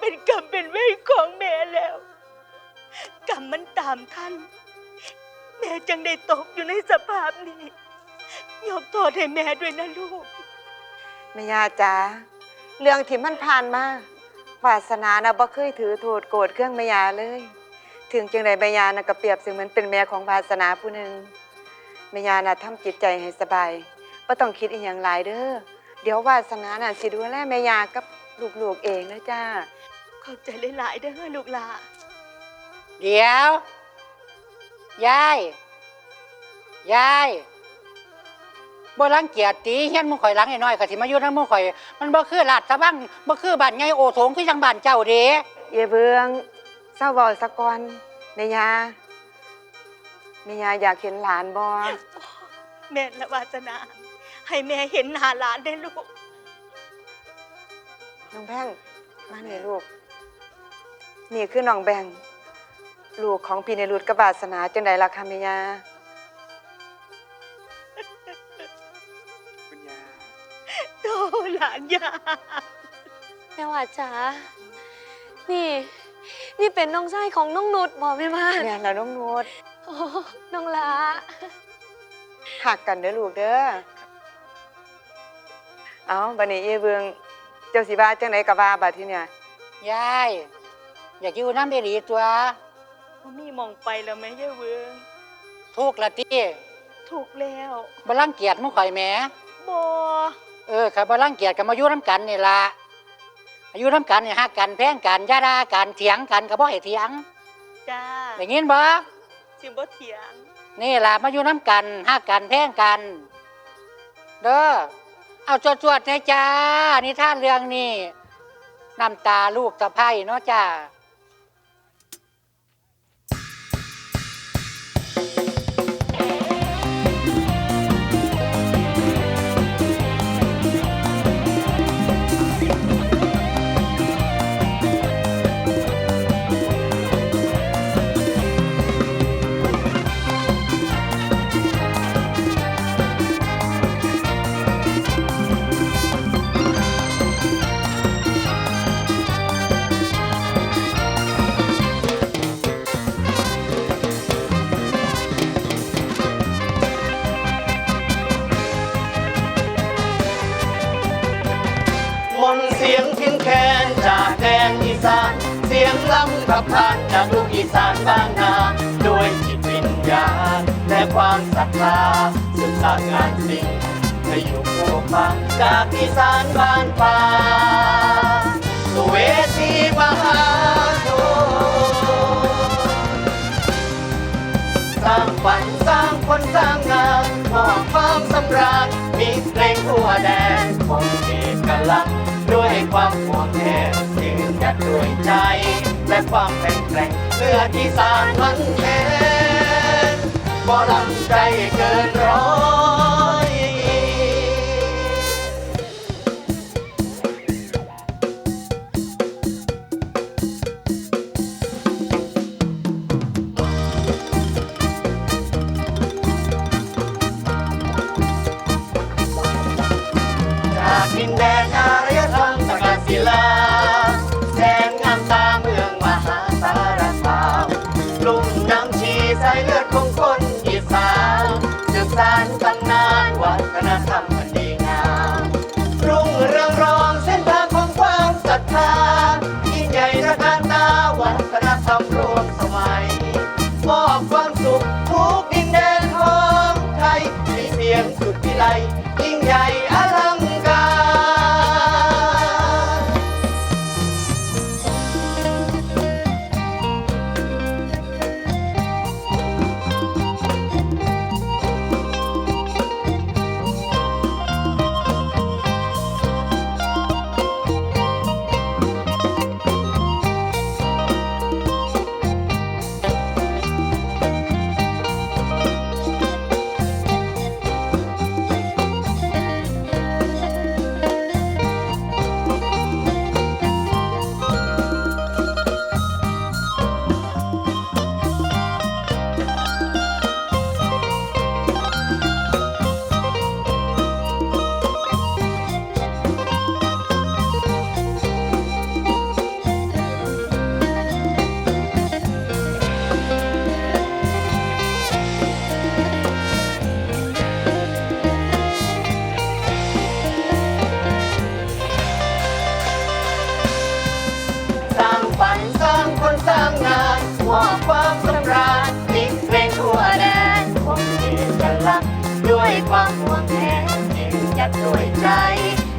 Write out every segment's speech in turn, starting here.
เป็นกรรมเป็นเวรของแม่แล้ว กรรมมันตามท่าน แม่จังได้ตกอยู่ในสภาพนี้ยกโทษให้แม่ด้วยนะลูก แม่ยาจ๋าเรื่องที่มันผ่านมาวาสนานะบ่เคยถือโทษโกรธเครื่องแม่ยาเลย ถึงจังใดแม่ยานะก็เปรียบเสมือนเป็นแม่ของวาสนาผู้หนึ่งแม่ยาน่ะทำจิตใจให้สบายบ่ต้องคิดอีหยังหลายเด้อเดี๋ยววาสนาน่ะสิดูแลแม่ยากับ ลูกๆเองนะจ้าเข้าใจหลายๆเด้อลูกหลาเดี๋ยว ยาย ยายบ่รังเกียจตีเฮียนมึงข่อยหลังไอ้น้อยก็สิมาอยู่นำมึงข่อย มันบ่คือลาดตะบังบ่คือบ้านใหญ่โอโถงคือจังบ้านเจ้าเด้เยเบืองเศร้าเว้าสะก่อนแม่ยาแม่ยาอยากเห็นหลานบ่แม่ละวาสนา ให้แม่เห็นหน้าหลานได้ลูก น้องแบงมานี่ลูก นี่คือน้องแบงลูกของพี่ในรุดกบาสนาจังใดล่ะคะแม่ยาคุณยาโตหลานยาแม่ว่าจ๋านี่ นี่เป็นน้องชายของน้องนุชบอกแม่บ้านเนี่ยแล้วน้องนูดโอ้น้องละหักกันเด้อลูกเด้อเอาบัดนี้เยเบือง เจ้าสิว่าจังไดก็ว่าบัดทีเนี่ยยาย อยากอยู่น้ำเบรีตัว บ่มีหมองไปแล้วแม่ย่าเวิงทุกข์ละติถูกแล้วบ่รังเกียจมึงข่อยแหมบอเออข้าบ่รังเกียจก็มาอยู่น้ำกันนี่ล่ะอายุน้ำกันนี่ฮักกันแพงกันอย่าด่ากันเถียงกันก็บ่ให้เถียงจ้าได้ยินบ่สิบ่เถียง นี่ล่ะมาอยู่น้ำกันฮักกันแพงกัน เด้อ เอาจวดๆนะจ้านิท่านเรื่องนี้น้ำตาลูกสะพ้ายเนาะจ้า นเสียงพินแคนจากแดนอีสาน เสียงล้ำขับผ่านจากลูกอีสานบ้านนาด้วยจิตวิญญาณและความศรัทธาสืบสานงานสิ่งให้อยู่คู่ฟังจากอีสานบ้านป่าสู่เวทีมหาชนสร้างฝันสร้างคนสร้างงานมอบความสำราญมีเพลงทั่วแดนคงเอกลักษณ์ ด้วยความห่วงแหนยืนหยัดด้วยใจ และความแข็งแกร่งเพื่อที่สานมันแทนบ่ลังใจเกินร้อย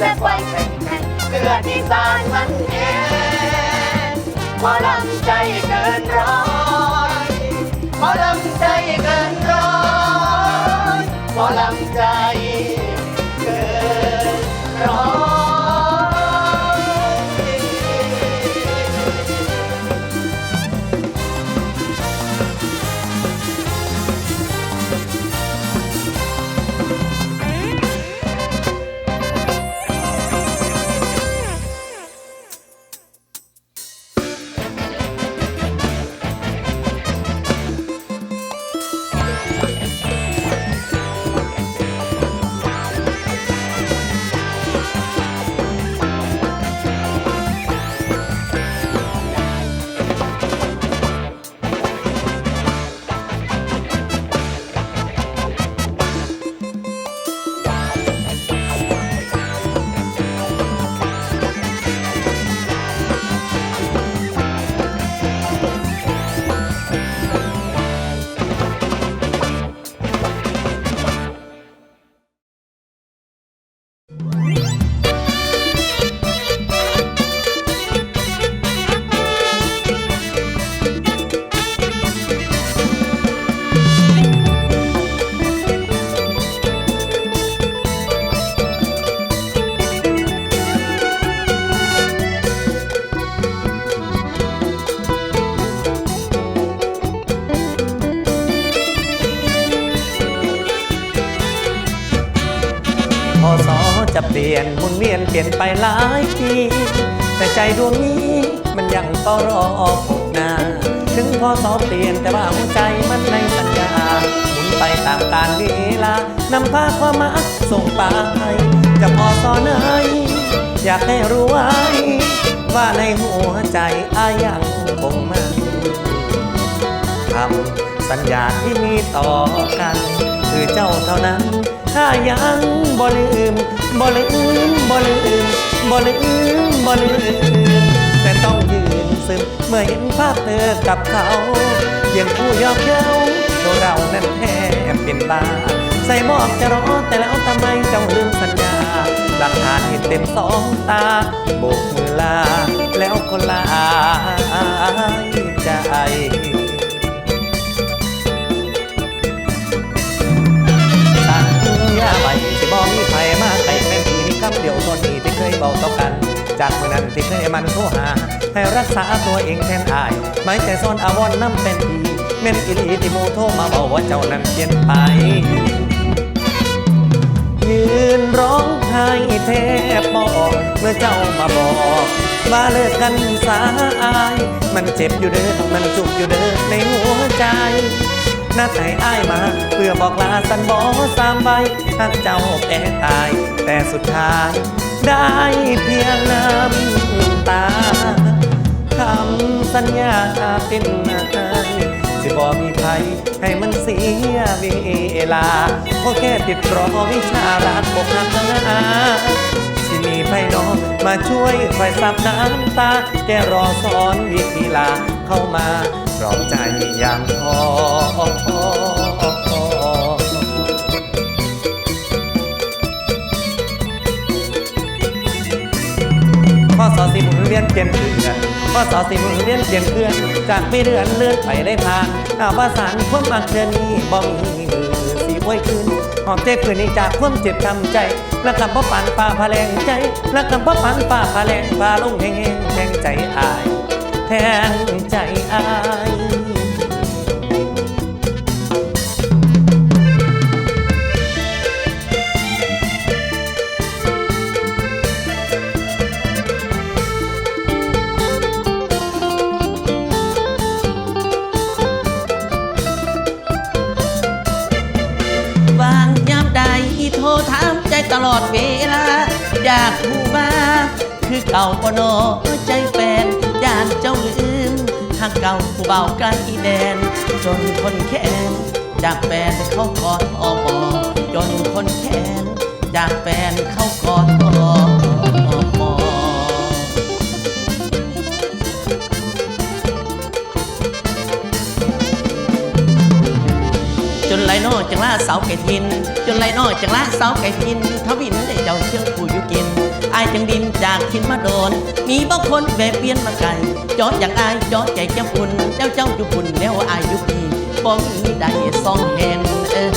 และความแข็งแกร่งเลือดที่สานมันเองหมอลำใจเกินร้อยหมอลำใจเกินร้อยหมอลำใจเกินร้อย ลี่ยนไปหลายทีแต่ใจดวงนี้มันยังก็รอพบนาถึงพอสอเปลี่ยนแต่ว่าหัวใจมันในสัญญาหมุนไปตามกาลเวลานำพาความมาส่งไปจะพอสอไหนอยากให้รู้ไว้ ว่าในหัวใจอายังคงมันคำสัญญาที่มีต่อกัน คือเจ้าเท่านั้น ถ้ายังบ่ลืมบ่ลืมบ่ลืมบ่ลืมบ่ลืมแต่ต้องยืนซึมเมื่อเห็นภาพเธอกับเขาเพียงผู้ยอกเย้าตัวเรานั้นแทบเป็นบ้า ใส่หมอกจะรอแต่แล้วทำไมเจ้าลืมสัญญาหลักฐานเห็นเต็มสองตาโบกมือลา แล้วคนลาใจ ญญาไว้สิบ่มีไผมาไกลแม่นทีมีคำเดียวตนนี้ที่เคยบอกต่อกัน จากเมื่อนั้นที่เคยมันโทรหา ให้รักษาตัวเองแทนอาย ไม่ใจซ่อนอาวรณ์น้ำเป็นทีแม่นอีหลีที่หมูโทรมาบอกว่าเจ้านั้นเปลี่ยนไป ยืนร้องไห้แทบบอกเมื่อเจ้ามาบอกว่าเลิกกันสาอาย มันเจ็บอยู่เด้อมันจุกอยู่เด้อในหัวใจนัดให้อ้ายมา เพื่อบอกลาสันบอสามใบ หากเจ้าแพ้ตาย แต่สุดท้าย ได้เพียงน้ำตาคำสัญญาเป็นนายสิบอมีภัยให้มันเสียเวลาเพราะแค่ติดรอวิชารักอกหักหาสิมีไพ่น้องมาช่วยคอยซับน้ำตา แกรอสอนวิธีลาเข้ามาปลอบใจยามท้อ พอสอสิหมุนเวียนเปลี่ยนเพื่อนพอสอสิหมุนเวียนเปลี่ยนเพื่อนจากไม่เดือนเลื่อนไปได้ผ่านอาว่าสารความมักเดือนนี้บ่มีมือสีป่วยคืนหอมเจ็บคืนนี้จากความเจ็บทำใจและคำพ่อปันป่าพาแรงใจและคำพ่อปันป่าพาแรงพาลงแหงแหงแทงใจอายแทงใจอาย อดเวลา อยากผู้บ้า คือเก่าปนอใจแฟนย่านเจ้าลืมหากเก่าผู้เบาไกลแดน จนคนแค้นจากแฟนเข้ากอดออบอจนคนแค้นจากแฟนเข้ากอดออ จนไหลนอจังละเสาไก่ทิน จนไรนอจังละเสาไก่ทินทวินได้เจ้าเชื่อผู้อยู่กินอายจังดินจากทินมาโดน มีบางคนแบบเปลี่ยนมาไกลจอดอย่างอายจอดใจแก้มคุณเจ้าเจ้าอยู่คุณแล้วอายอยู่พี่บ่มีได้สองเห็นเออ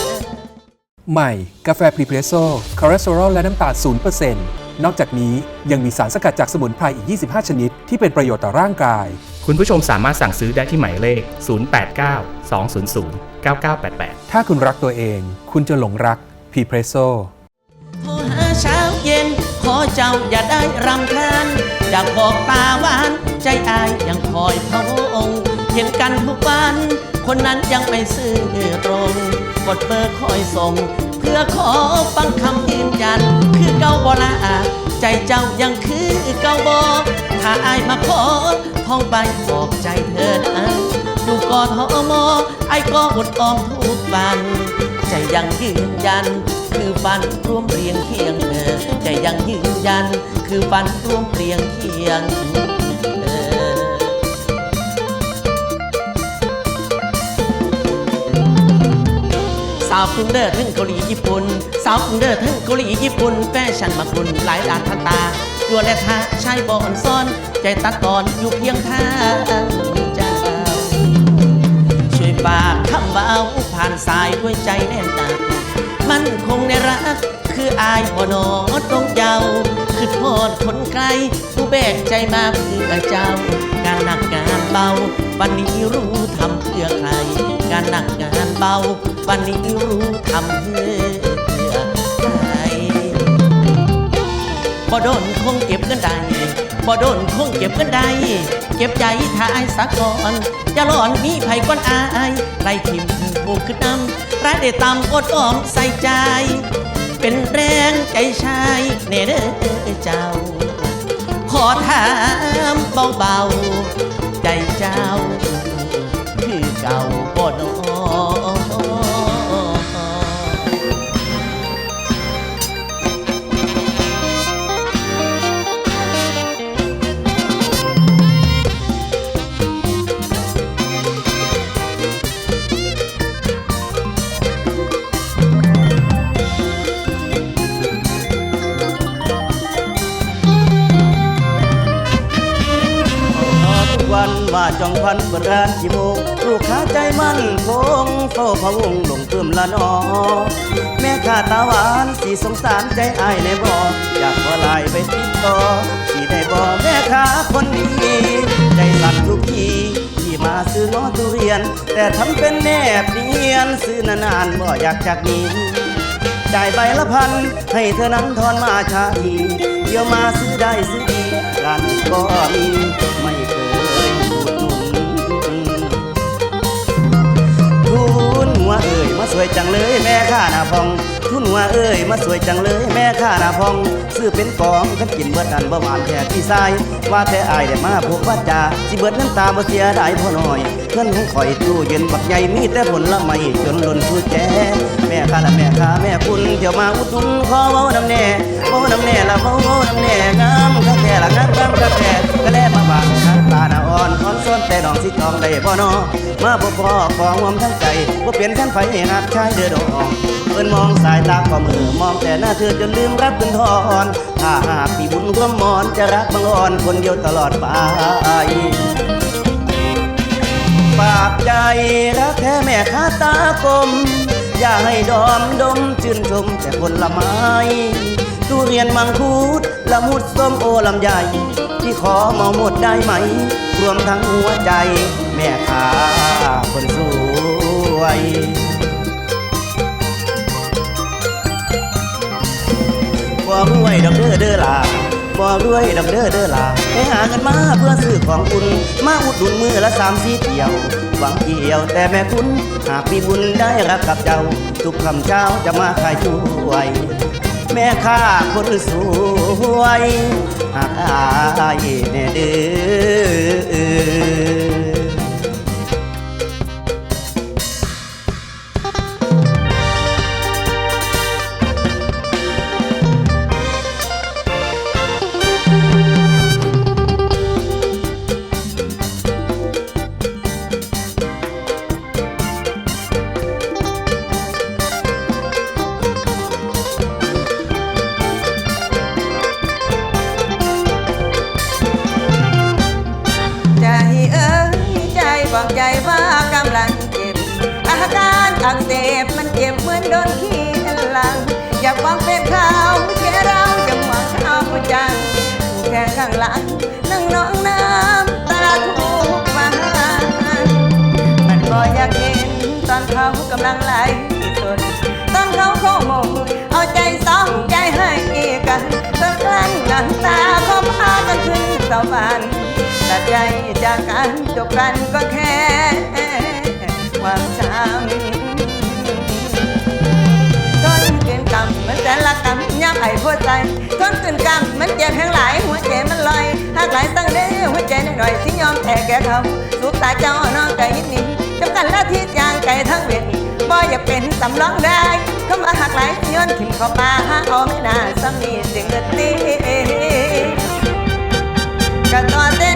ใหม่ กาแฟพรีเพรสโซ่คอเลสเตอรอลและน้ำตาล0%นนอกจากนี้ยังมีสารสกัดจากสมุนไพรอีก 25 ชนิด ที่เป็นประโยชน์ต่อร่างกาย คุณผู้ชมสามารถสั่งซื้อได้ที่หมายเลข 089 200 9988 ถ้าคุณรักตัวเอง คุณจะหลงรักพรีเพรสโซ่โทรหาเช้าเย็น ขอเจ้าอย่าได้รำคาญอยากบอกตาหวาน ใจอายยังคอยพะวงเห็นกันทุกวัน คนนั้นยังไม่ซื่อตรง กดเบอร์คอยส่ง เพื่อขอฟังคำยืนยัน คือเก่าบ่ละใจเจ้ายังคือเก่าบ่ถ้าอายมาขอท่องไปบอกใจเธอนะดู กอทอมอไอ้ก็อดออมทุกวันใจยังยืนยัน คือฟันร่วมเรียงเคียงเออใจยังยืนยัน คือฟันร่วมเรียงเคียงเออสาวกรุงเดอร์ถึงเกาหลีญี่ปุ่นสาวกรุงเดอร์ถึงเกาหลีญี่ปุ่นแฟชั่นมาคุณหลายด้านทันตาตัวและท่าชายบอนซ่อน ใจตัดตอนอยู่เพียงทางเจ้า ช่วยฝากคำเบาผ่านสายด้วยใจแน่นหนักมันคงในรัก คืออายบ่นอตรงเยาคือโทษคนไกล ผู้แบกใจมาเพื่อเจ้าการหนักงานเบา วันนี้รู้ทำเพื่อใครการหนักงานเบา วันนี้รู้ทำเพื่อใครบ่โดนคงเก็บเงินได้บ่โดนคงเก็บเงินได้ ก็บใจทายสะก่อนจะหลอนมีไผก้อนอายไรทิมผูกขึ้นนำรายได้ตามอดออมใส่ใจ เป็นแรงใจชายเนเด้อเจ้า ขอถามเบาๆ ใจเจ้า คือเก่าบ่นอ จองพันเปิดร้านกี่โมลูกค้าใจมั่นคงเฝ้าพะวงลงเพิ่มละนอ แม่ข้าตาหวานสีสงสารใจอายในบ่อยากขอลน์ไปติดต่อสีได้บ่อแม่ค้าคนดีใจสั่นทุกทีที่มาซื้อง้อทุเรียน แต่ทำเป็นแนบเนียนซื้อนานๆบ่อยากจากนี้จ่ายใบละพัน ให้เธอนั้นทอนมาชาทีเดี๋ยวมาซื้อได้ซื้อดีกันก็มีไม่ วเอ่ยมาสวยจังเลยแม่ข้าหน้าพองทุนหัวเอ่ยมาสวยจังเลยแม่ข้าหน้าพองซื้อเป็นกองกันกินเบิดอันบ่หวานแค่พี่ชายว่าแต่อายได้มาพบว่าจาสิเบิดน้ำตาบ่เสียดายพ่อหน่อยเงินของข่อยตู้เย็นบักใหญ่มีแต่ผลละไม่จนล้นผู้แจแม่ข้าละแม่ข้าแม่คุณเที่ยวมาอุดหนุนขอเว้าน้ำแน่เว้าน้ำแน่ละเว้าเว้าน้ำแน่งามกาแฟละงามงามกาแฟก็แล บางข้างตาหน้าอ่อนอ่อนซ้อนแต่น้องสิจองได้บ่นอมาบ่พอของหวมทั้งใจบ่เปลี่ยนกันไฟหักชายเด้อดอกเอิ้นมองสายตาก็มือมองแต่หน้าเธอจนลืมรักเป็นทอนถ้าหากมีบุญร่วมมอนจะรักบังอ่อนคนเดียวตลอดไปปากใจรักแท้แม่ค้าตากลมอย่าให้ดอมดมชื่นชมแต่ผลไม้ทุเรียนมังคุด ละมุดส้มโอลำไยที่ขอมาหมดได้ไหม รวมทั้งหัวใจแม่ค้าคนสวยบ่รวยดอกเด้อเด้อล่ะบ่รวยดอกเด้อเด้อล่ะไปหาเงินมาเพื่อซื้อของคุณ มาอุดหนุนมือละสามสี่เที่ยว หวังเกี่ยวแต่แม่คุณ หากมีบุญได้รักกับเจ้า ทุกคำเช้าจะมาขายช่วย แม่ข้าคนสวยหากอายแน่เดือ สวรรค์ตัดใจจากกันจบกันก็แค่ความช้ำทนเกินกรรมมันแต่ละกรรมย้ำไอ้พวใจทนเกินกรรมมันเจ็บแห้งหลายหัวใจมันลอยหากหลายตั้งเด้หัวใจหน่อยๆที่ยอมแพ้แก่เขาสุขตาเจ้าน้องไก่ยินนี้จำกันละที่จางไก่ทั้งเวทบ่อยากเป็นสำรองได้เข้ามาหักหลายย้อนถิ่มเข้าป่าหาเอาไม่น่าสำนีเสียงเงินตี ก็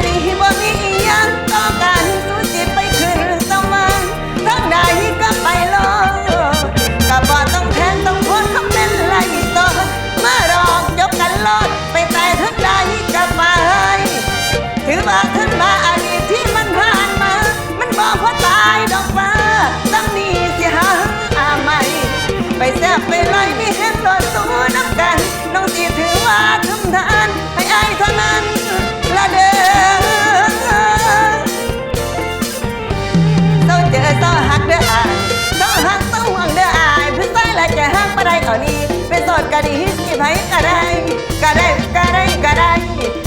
ต้องหักเด้ออายต้องหักต้องหวังเด้ออายเพื่อใส่และจะหักบ่ได้เอานี้เป็นโสดก็ดีสิไผก็ได้ก็ได้ก็ได้ก็ได้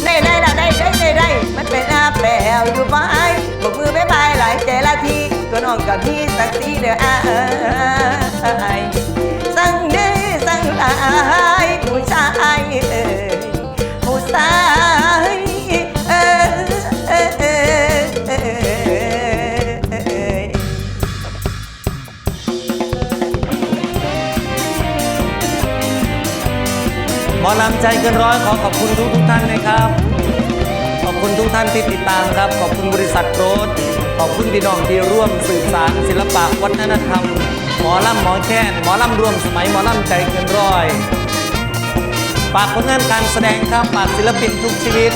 ได้ได้ละได้ได้ได้ได้มันเป็นอาแปลวอยู่บ่ไอ้บอกมือบ๊ายบายหลายใจละทีตัวน้องกับพี่สักทีเด้ออายสั่งเด้อสั่งหลายผู้ชายเอ้ยผู้ชาย อลำใจเกินร้อยขอขอบคุณทุกทุกท่านนะครับ ขอบคุณทุกท่านที่ติดตามครับ ขอบคุณบริษัทโรดขอบคุณพี่น้องที่ร่วมสืบสารศิลปะวัฒนธรรม หมอลำหมอแค้นหมอลำรวมสมัยหมอลำใจเกินร้อยฝากผลงานการแสดงครับฝากศิลปินทุกชีวิต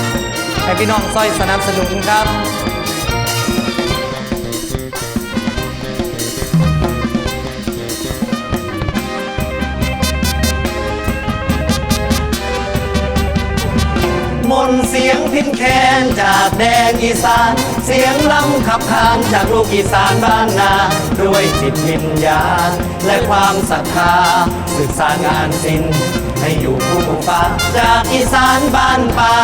ให้พี่น้องซอยสนับสนุนครับ นเสียงพินแคนจากแดนอีสาน เสียงลำขับขานจากลูกอีสานบ้านนา ด้วยจิตวิญญาณ และความศรัทธาศึกษางานศิลป์ให้อยู่คู่ฟ้าจากอีสานบ้านป่า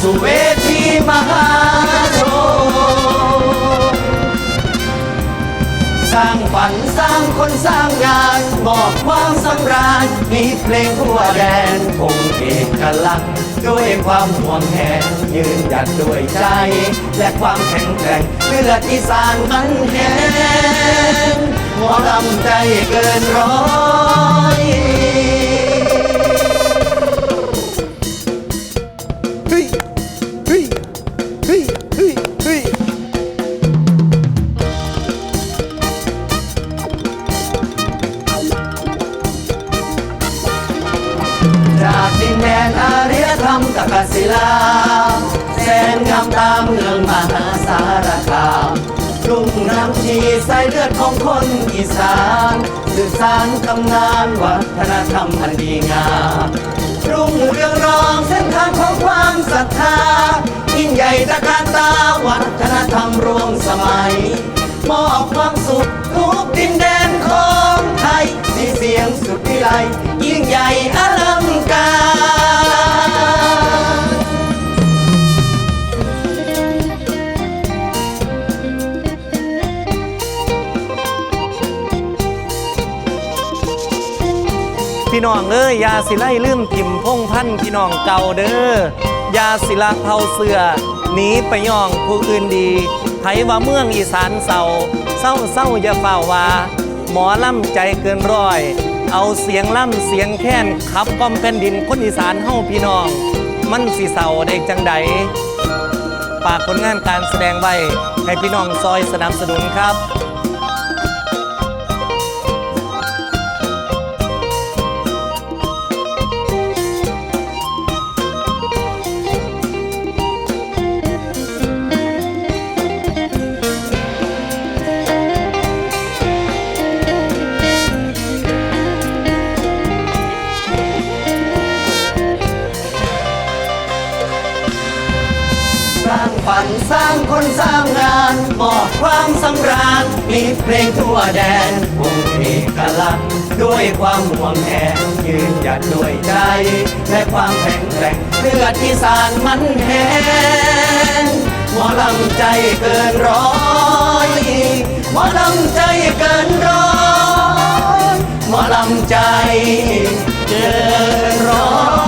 สู่เวทีมหา สร้างฝันสร้างคนสร้างงานมอกความสำราญมีเพลงทั่วแดนคงเอกลักษณ์ด้วยความห่วงแหนยืนหยัดด้วยใจ และความแข็งแกร่งเลือดอีสานมันแห้งหัวลำใจเกินร้อยารยธรรมตะกศิลาแสนงามตามเมืองมหาสารคามรุ่งน้ำชีใส่เลือดของคนอีสานสืบสานตำนานวัฒนธรรมอันดีงามรุ่งเรืองรองเส้นทางของความศรัทธายิ่งใหญ่ตะการตาวัฒนธรรมรวมสมัย มอบความสุขทุกดินแดนของไทยสีเสียงสุดวิไลยิ่งใหญ่อลังการ พี่น้องเอ้ยอยาสิไล่ลืมทิมพงพันพี่น้องเก่าเด้อยาสิละเผาเสือหนีไปย่องผู้อื่นดีไผว่าเมืองอีสานเศร้าเศร้าเศร้าอย่าเฝ้าว่า หมอล่ำใจเกินร้อย เอาเสียงล่ำเสียงแค้นขับกล่อมแผ่นดินคนอีสานเฮาพี่น้อง มันสิเศร้าได้จังใดฝากผลงานการแสดงไว้ให้พี่น้องซอยสนับสนุนครับ ราญมีเพลงทั่วแดนวงเอกลักษณ์ด้วยความห่วงแหนยืนหยัดด้วยใจ และความแข็งแกร่งเลือดที่สานมันแห้งหมอลำใจเกินร้อยหมอลำใจเกินร้อยหมอลำใจเกินร้อย